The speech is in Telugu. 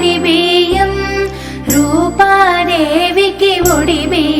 ఒడిబియ్యం. రూపాదేవికి ఒడిబియ్యం.